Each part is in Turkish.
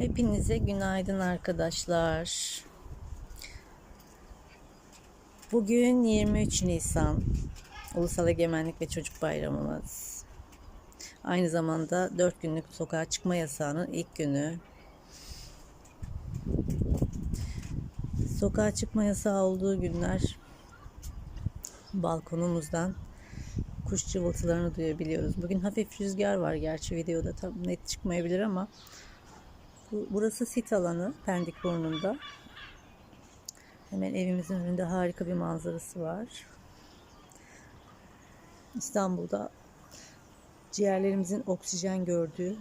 Hepinize günaydın arkadaşlar. Bugün 23 Nisan. Ulusal Egemenlik ve Çocuk Bayramımız. Aynı zamanda 4 günlük sokağa çıkma yasağının ilk günü. Sokağa çıkma yasağı olduğu günler balkonumuzdan kuş cıvıltılarını duyabiliyoruz. Bugün hafif rüzgar var gerçi videoda tam net çıkmayabilir ama burası sit alanı Pendik burnunda. Hemen evimizin önünde harika bir manzarası var. İstanbul'da ciğerlerimizin oksijen gördüğü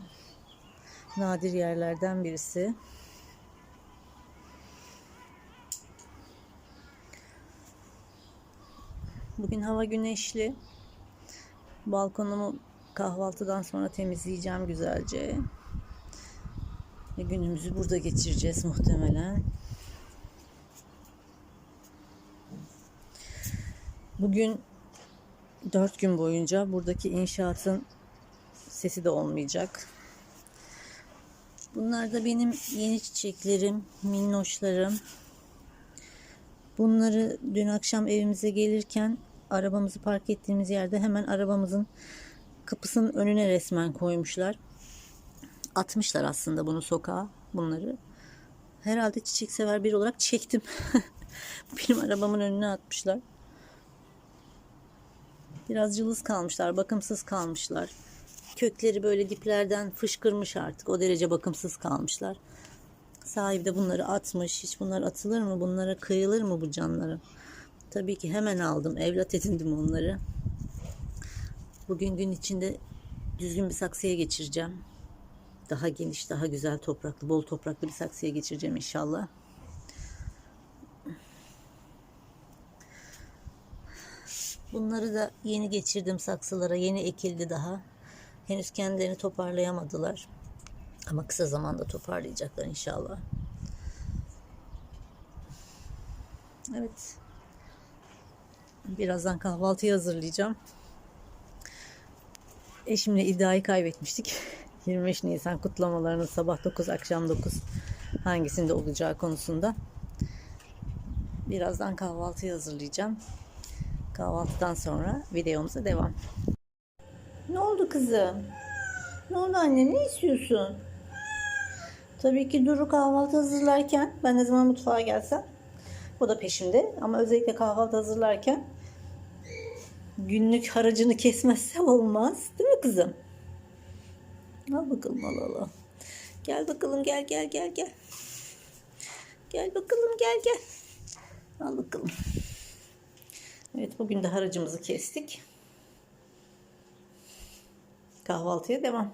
nadir yerlerden birisi. Bugün hava güneşli. Balkonumu kahvaltıdan sonra temizleyeceğim güzelce. Ve günümüzü burada geçireceğiz muhtemelen. Bugün dört gün boyunca buradaki inşaatın sesi de olmayacak. Bunlar da benim yeni çiçeklerim, minnoşlarım. Bunları dün akşam evimize gelirken arabamızı park ettiğimiz yerde hemen arabamızın kapısının önüne resmen koymuşlar. Atmışlar aslında bunu sokağa bunları. Herhalde çiçek sever biri olarak çektim. Benim arabamın önüne atmışlar. Biraz cılız kalmışlar, bakımsız kalmışlar. Kökleri böyle diplerden fışkırmış artık. O derece bakımsız kalmışlar. Sahibi de bunları atmış. Hiç bunlar atılır mı? Bunlara kıyılır mı bu canları? Tabii ki hemen aldım. Evlat edindim onları. Bugün gün içinde düzgün bir saksıya geçireceğim. Daha geniş, daha güzel topraklı, bol topraklı bir saksıya geçireceğim inşallah. Bunları da yeni geçirdim saksılara. Yeni ekildi daha. Henüz kendilerini toparlayamadılar. Ama kısa zamanda toparlayacaklar inşallah. Evet. Birazdan kahvaltıyı hazırlayacağım. Eşimle iddiayı kaybetmiştik. 25 Nisan kutlamalarının sabah 9 akşam 9 hangisinde olacağı konusunda. Birazdan kahvaltıyı hazırlayacağım. Kahvaltıdan sonra videomuza devam. Ne oldu kızım? Ne oldu anne? Ne istiyorsun? Tabii ki Duru kahvaltı hazırlarken ben ne zaman mutfağa gelsem o da peşimde ama özellikle kahvaltı hazırlarken günlük haracını kesmezse olmaz. Değil mi kızım? Al bakalım al al al. Gel bakalım gel gel gel gel. Gel bakalım gel gel. Al bakalım. Evet bugün de haracımızı kestik. Kahvaltıya devam.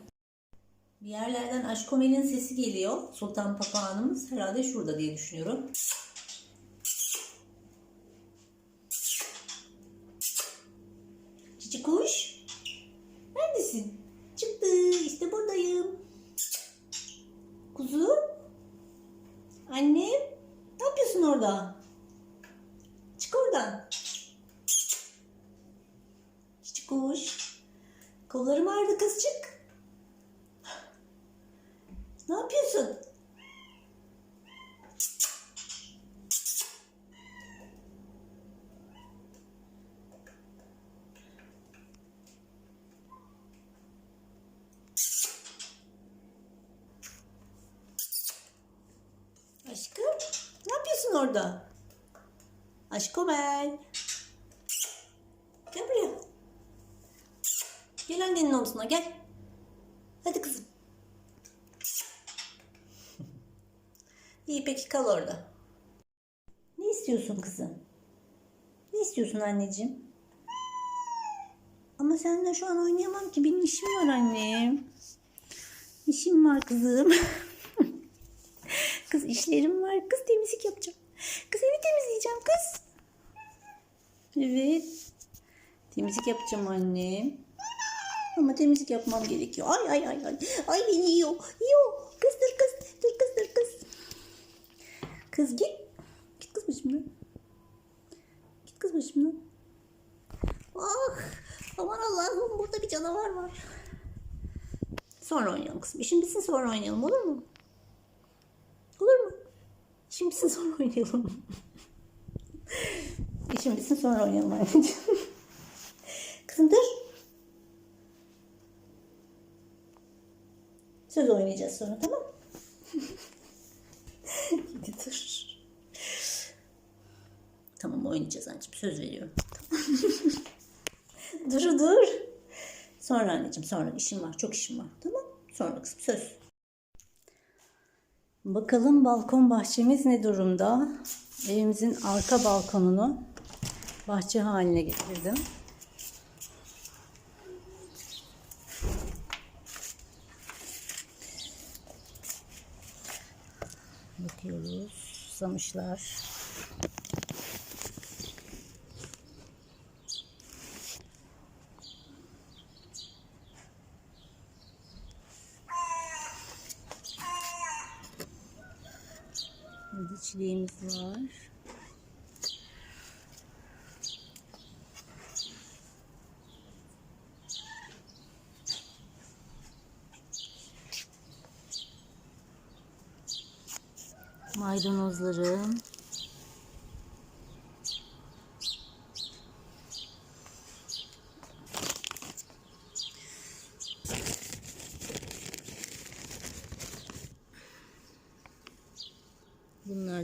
Bir yerlerden Aşkomel'in sesi geliyor. Sultan Papağanımız herhalde şurada diye düşünüyorum. Cici kuş. Neredesin? Çıktı. İşte buradayım. Kuzu. Annem. Ne yapıyorsun orada? Çık oradan. Cici kuş. Kollarım ağrıdı kız çık. Ne yapıyorsun? Aşkım, ne yapıyorsun orada? Aşkım ben. Gel buraya. Gel annenin omzuna gel. Hadi kızım. İyi peki kal orada. Ne istiyorsun kızım? Ne istiyorsun anneciğim? Ama seninle şu an oynayamam ki. Benim işim var annem. İşim var kızım. kız işlerim var. Kız temizlik yapacağım. Kız evi temizleyeceğim kız. Evet. Temizlik yapacağım annem. Ama temizlik yapmam gerekiyor. Ay ay ay ay. Ay beni yiyor. Yiyor. Kız dur kız. Dur kız dur kız. Kız git. Git kız başımdan. Git kız başımdan. Ah. Aman Allah'ım burada bir canavar var. Sonra oynayalım kızım. İşin bitsin sonra oynayalım olur mu? İşim bitsin sonra oynayalım. İşim bitsin sonra oynayalım anneciğim. Kızım dur. Söz oynayacağız sonra tamam mı? Hadi dur. Tamam oynayacağız anneciğim söz veriyorum. dur dur. Sonra anneciğim sonra işim var çok işim var tamam Sonra kızım söz. Bakalım balkon bahçemiz ne durumda? Evimizin arka balkonunu bahçe haline getirdim. Bakıyoruz. Susamışlar. Çileğimiz var. Maydanozlarım.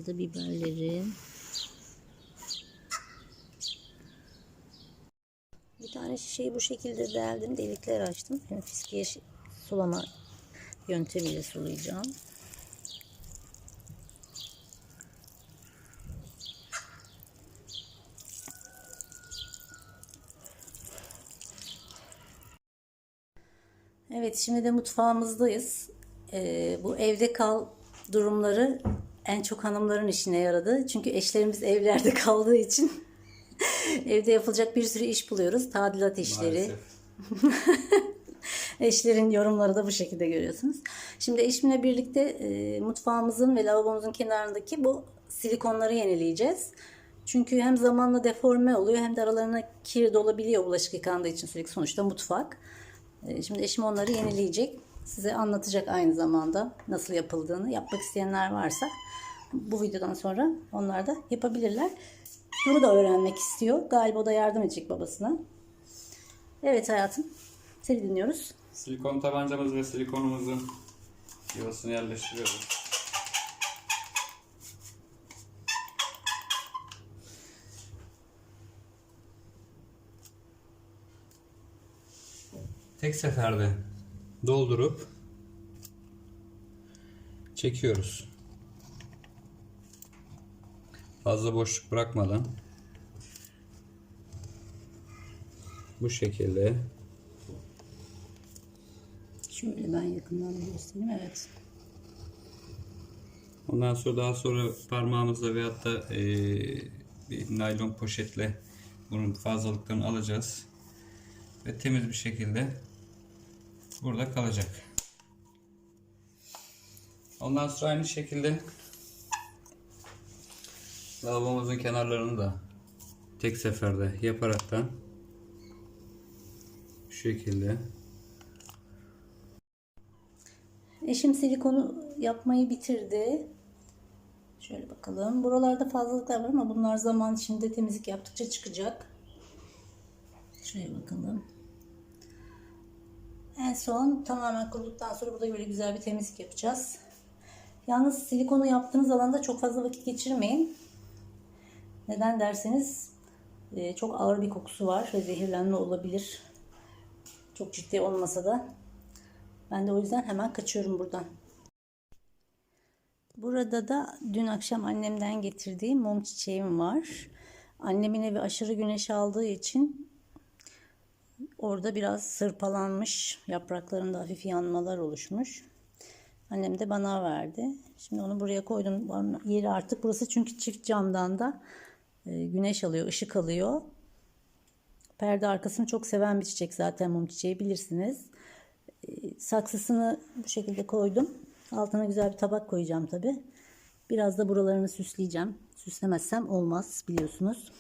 Bunlar da biberlerim. Bir tane şişeyi bu şekilde deldim. Delikler açtım. Şimdi fiskiye sulama yöntemiyle sulayacağım. Evet şimdi de mutfağımızdayız. Ee, bu evde kal durumları en çok hanımların işine yaradı. Çünkü eşlerimiz evlerde kaldığı için evde yapılacak bir sürü iş buluyoruz. Tadilat işleri. Eşlerin yorumları da bu şekilde görüyorsunuz. Şimdi eşimle birlikte e, mutfağımızın ve lavabomuzun kenarındaki bu silikonları yenileyeceğiz. Çünkü hem zamanla deforme oluyor hem de aralarına kir dolabiliyor bulaşık yıkandığı için sürekli sonuçta mutfak. E, şimdi eşim onları yenileyecek. Size anlatacak aynı zamanda nasıl yapıldığını. Yapmak isteyenler varsa bu videodan sonra onlar da yapabilirler. Duru da öğrenmek istiyor. Galiba o da yardım edecek babasına. Evet hayatım. Seni dinliyoruz. Silikon tabancamız ve silikonumuzun yuvasını yerleştiriyoruz. Tek seferde doldurup çekiyoruz. Fazla boşluk bırakmadan bu şekilde Şöyle ben yakından göstereyim. Evet. Ondan sonra daha sonra parmağımızla veyahut da eee, bir naylon poşetle bunun fazlalıklarını alacağız. Ve temiz bir şekilde burada kalacak. Ondan sonra aynı şekilde lavabomuzun kenarlarını da tek seferde yaparaktan şu şekilde Eşim silikonu yapmayı bitirdi. Şöyle bakalım. Buralarda fazlalıklar var ama bunlar zaman içinde temizlik yaptıkça çıkacak. Şuraya bakalım. En son tamamen kuruduktan sonra burada böyle güzel bir temizlik yapacağız. Yalnız silikonu yaptığınız alanda çok fazla vakit geçirmeyin. Neden derseniz e, çok ağır bir kokusu var ve zehirlenme olabilir. Çok ciddi olmasa da ben de o yüzden hemen kaçıyorum buradan. Burada da dün akşam annemden getirdiğim mum çiçeğim var. Annemin evi aşırı güneş aldığı için orada biraz sırpalanmış. Yapraklarında hafif yanmalar oluşmuş. Annem de bana verdi. Şimdi onu buraya koydum. Yeri artık burası çünkü çift camdan da e, güneş alıyor, ışık alıyor. Perde arkasını çok seven bir çiçek zaten mum çiçeği bilirsiniz. E, Saksısını bu şekilde koydum. Altına güzel bir tabak koyacağım tabi. Biraz da buralarını süsleyeceğim. Süslemezsem olmaz biliyorsunuz.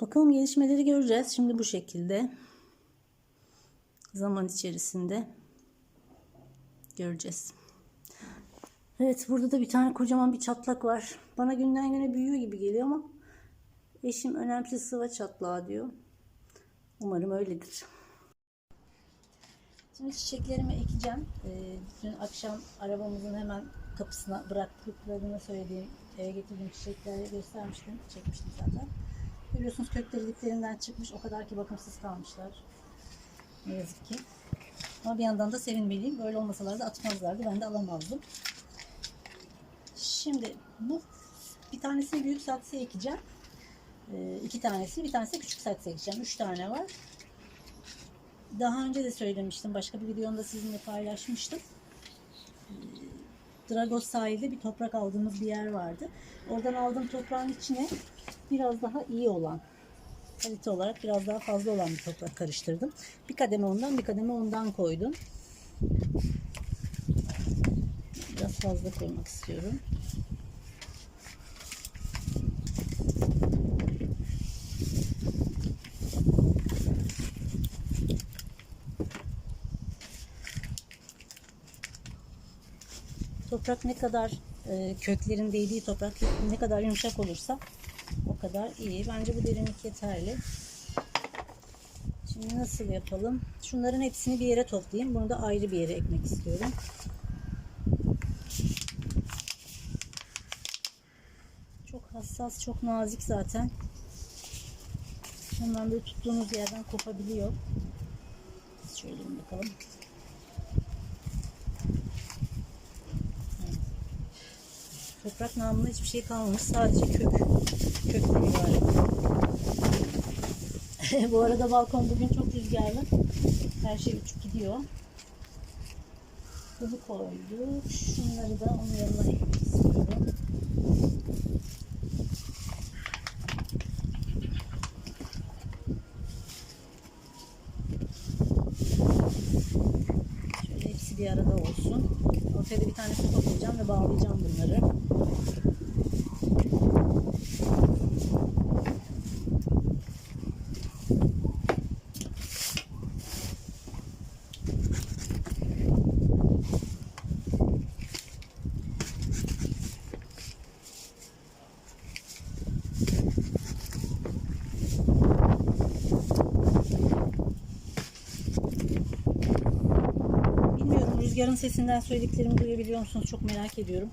Bakalım gelişmeleri göreceğiz. Şimdi bu şekilde zaman içerisinde göreceğiz. Evet burada da bir tane kocaman bir çatlak var. Bana günden güne büyüyor gibi geliyor ama eşim önemsiz sıva çatlağı diyor. Umarım öyledir. Şimdi çiçeklerimi ekeceğim. Ee, dün akşam arabamızın hemen kapısına bıraktıklarını söylediğim, eve getirdiğim çiçekleri göstermiştim. Çekmiştim zaten. Görüyorsunuz kökleri diplerinden çıkmış. O kadar ki bakımsız kalmışlar. Ne yazık ki. Ama bir yandan da sevinmeliyim. Böyle olmasalardı atmazlardı. Ben de alamazdım. Şimdi bu bir tanesini büyük saksıya ekeceğim. Ee, iki tanesi, bir tanesi küçük saksıya ekeceğim. Üç tane var. Daha önce de söylemiştim. Başka bir videomda sizinle paylaşmıştım. Ee, Dragos sahilde bir toprak aldığımız bir yer vardı. Oradan aldığım toprağın içine biraz daha iyi olan, kalite olarak biraz daha fazla olan bir toprak karıştırdım. Bir kademe ondan, bir kademe ondan koydum. Biraz fazla koymak istiyorum. Toprak ne kadar e, köklerin değdiği toprak ne kadar yumuşak olursa kadar iyi. Bence bu derinlik yeterli. Şimdi nasıl yapalım? Şunların hepsini bir yere toplayayım. Bunu da ayrı bir yere ekmek istiyorum. Çok hassas, çok nazik zaten. Hemen böyle tuttuğunuz yerden kopabiliyor. Şöyle bakalım. Toprak namına hiçbir şey kalmamış. Sadece kök. Kökten ibaret. Bu arada balkon bugün çok rüzgarlı. Her şey uçup gidiyor. Bunu koyduk. Şunları da onun yanına istiyorum. Şöyle hepsi bir arada olsun. Ortaya koyacağım ve bağlayacağım bunları. Rüzgarın sesinden söylediklerimi duyabiliyor musunuz? Çok merak ediyorum.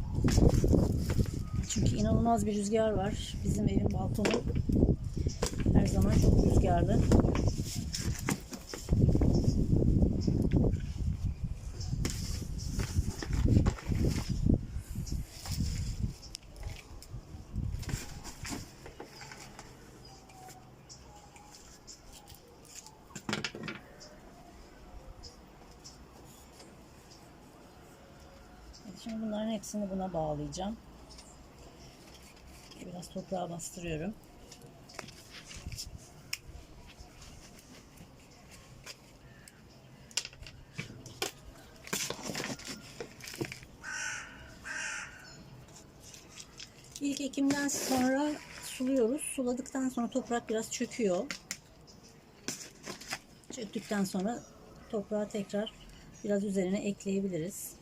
Çünkü inanılmaz bir rüzgar var. Bizim evin balkonu her zaman çok rüzgarlı. Evet, Hepsini buna bağlayacağım. Biraz toprağa bastırıyorum. İlk ekimden sonra suluyoruz. Suladıktan sonra toprak biraz çöküyor. Çöktükten sonra toprağı tekrar biraz üzerine ekleyebiliriz.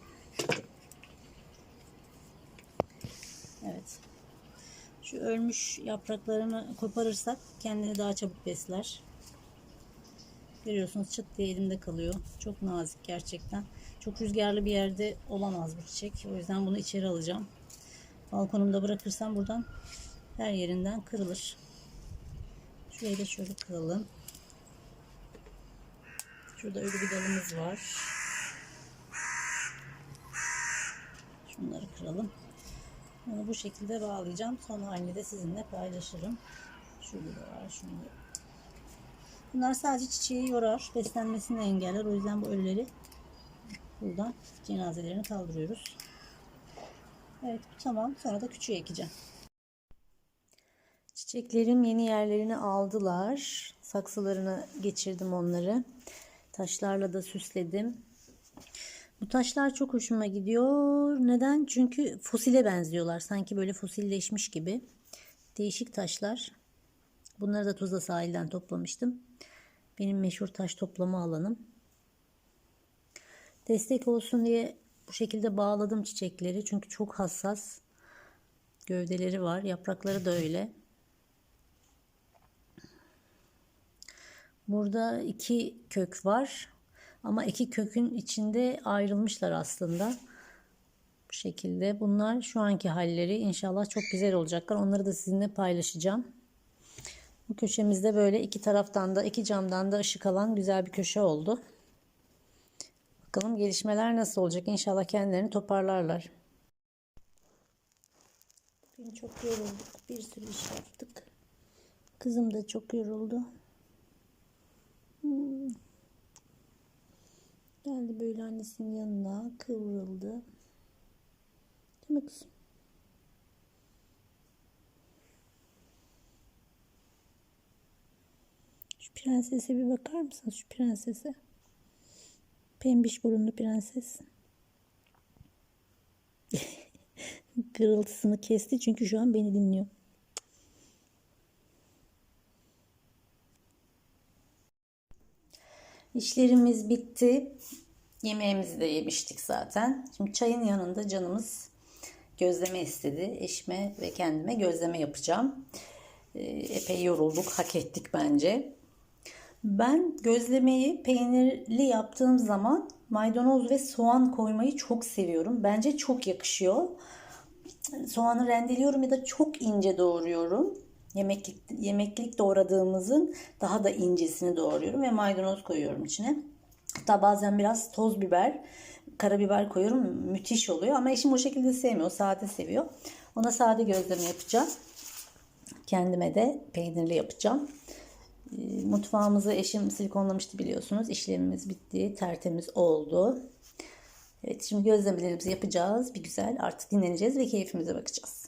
Evet. Şu ölmüş yapraklarını koparırsak kendini daha çabuk besler. Görüyorsunuz çıt diye elimde kalıyor. Çok nazik gerçekten. Çok rüzgarlı bir yerde olamaz bu çiçek. O yüzden bunu içeri alacağım. Balkonumda bırakırsam buradan her yerinden kırılır. Şurayı da şöyle kıralım. Şurada ölü bir dalımız var. Şunları kıralım. Bunu bu şekilde bağlayacağım. Son halini de sizinle paylaşırım. Şurada da var. Şunu. Bunlar sadece çiçeği yorar. Beslenmesini engeller. O yüzden bu ölüleri buradan cenazelerini kaldırıyoruz. Evet tamam. Sonra da küçüğü ekeceğim. Çiçeklerim yeni yerlerini aldılar. Saksılarına geçirdim onları. Taşlarla da süsledim. Bu taşlar çok hoşuma gidiyor. Neden? Çünkü fosile benziyorlar. Sanki böyle fosilleşmiş gibi. Değişik taşlar. Bunları da Tuzla sahilden toplamıştım. Benim meşhur taş toplama alanım. Destek olsun diye Bu şekilde bağladım çiçekleri çünkü çok hassas gövdeleri var. Yaprakları da öyle. Burada iki kök var. Ama iki kökün içinde ayrılmışlar aslında. Bu şekilde. Bunlar şu anki halleri. İnşallah çok güzel olacaklar. Onları da sizinle paylaşacağım. Bu köşemizde böyle iki taraftan da iki camdan da ışık alan güzel bir köşe oldu. Bakalım gelişmeler nasıl olacak? İnşallah kendilerini toparlarlar. Bugün çok yorulduk. Bir sürü iş yaptık. Kızım da çok yoruldu. Hmm. Geldi böyle annesinin yanına kıvrıldı. Değil mi kızım? Şu prensese bir bakar mısın? Şu prensese. Pembiş burunlu prenses. Kırıltısını kesti çünkü şu an beni dinliyor. İşlerimiz bitti. Yemeğimizi de yemiştik zaten. Şimdi çayın yanında canımız gözleme istedi. Eşime ve kendime gözleme yapacağım. Ee, Epey yorulduk, hak ettik bence. Ben gözlemeyi peynirli yaptığım zaman maydanoz ve soğan koymayı çok seviyorum. Bence çok yakışıyor. Soğanı rendeliyorum ya da çok ince doğruyorum. Yemeklik, yemeklik doğradığımızın daha da incesini doğruyorum ve maydanoz koyuyorum içine. Hatta bazen biraz toz biber, karabiber koyuyorum. Müthiş oluyor ama eşim o şekilde sevmiyor. Sade seviyor. Ona sade gözleme yapacağım. Kendime de peynirli yapacağım. E, Mutfağımızı eşim silikonlamıştı biliyorsunuz. İşlemimiz bitti. Tertemiz oldu. Evet şimdi gözlemelerimizi yapacağız. Bir güzel artık dinleneceğiz ve keyfimize bakacağız.